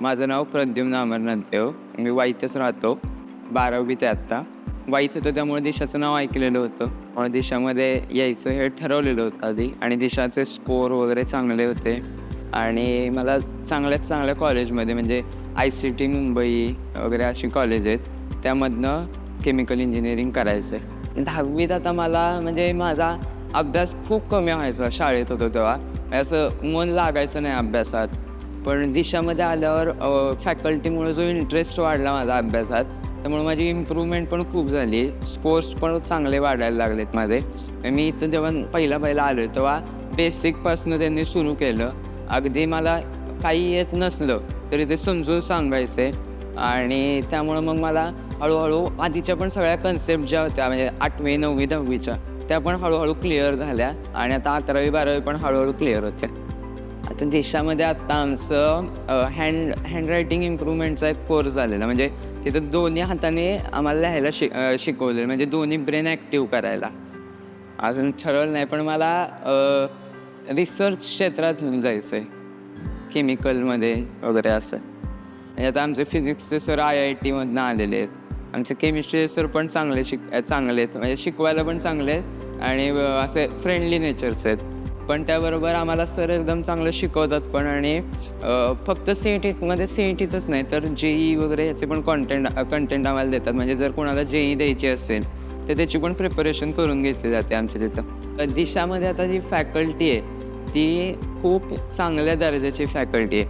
माझं नाव प्रद्युम्न अमरनाथ देव मी वाईतच राहतो. बारावीत आहे आत्ता. वाईत होतं त्यामुळे दिशाचं नाव ऐकलेलं होतं. देशामध्ये दिशामध्ये यायचं हे ठरवलेलं होतं आधी. आणि दिशाचे स्कोर वगैरे चांगले होते. आणि मला चांगल्यात चांगल्या कॉलेजमध्ये म्हणजे आय सी टी मुंबई वगैरे अशी कॉलेज आहेत. त्यामधनं केमिकल इंजिनिअरिंग करायचं आहे दहावीत आता मला म्हणजे माझा अभ्यास खूप कमी व्हायचा शाळेत होतो तेव्हा. असं मन लागायचं नाही अभ्यासात. पण दिशामध्ये आल्यावर फॅकल्टीमुळे जो इंटरेस्ट वाढला माझा अभ्यासात त्यामुळे माझी इम्प्रूव्हमेंट पण खूप झाली. स्कोर्स पण चांगले वाढायला लागलेत माझे. मी इथं जेव्हा पहिला पहिला आलो तेव्हा बेसिकपासनं त्यांनी सुरू केलं. अगदी मला काही येत नसलं तरी ते समजून सांगायचे. आणि त्यामुळं मग मला हळूहळू आधीच्या पण सगळ्या कन्सेप्ट ज्या होत्या म्हणजे आठवी नववी दहावीच्या त्या पण हळूहळू क्लिअर झाल्या. आणि आता अकरावी बारावी पण हळूहळू क्लिअर होत्या. तर देशामध्ये आत्ता आमचं हँड हँडरायटिंग इम्प्रूव्हमेंटचा एक कोर्स झालेला. म्हणजे तिथं दोन्ही हाताने आम्हाला लिहायला शिक शिकवलेलं. म्हणजे दोन्ही ब्रेन ॲक्टिव्ह करायला. अजून ठरवलं नाही पण मला रिसर्च क्षेत्रात घेऊन जायचं आहे केमिकलमध्ये वगैरे असं. म्हणजे आता आमचे फिजिक्सचे सर आय आय टीमधनं आलेले आहेत. आमचे केमिस्ट्रीचे सर पण चांगले शिक चांगले आहेत. म्हणजे शिकवायला पण चांगले आहेत. आणि असे फ्रेंडली नेचरचे आहेत. पण त्याबरोबर आम्हाला सर एकदम चांगलं शिकवतात पण आणि फक्त सी ई टीमध्ये सी ई टीचंच नाही तर जे ई वगैरे याचे पण कॉन्टेंट कंटेंट आम्हाला देतात. म्हणजे जर कोणाला ई द्यायची असेल तर त्याची पण प्रिपरेशन करून घेतली जाते आमच्या तिथं. दिशामध्ये आता जी फॅकल्टी आहे ती खूप चांगल्या दर्जाची फॅकल्टी आहे.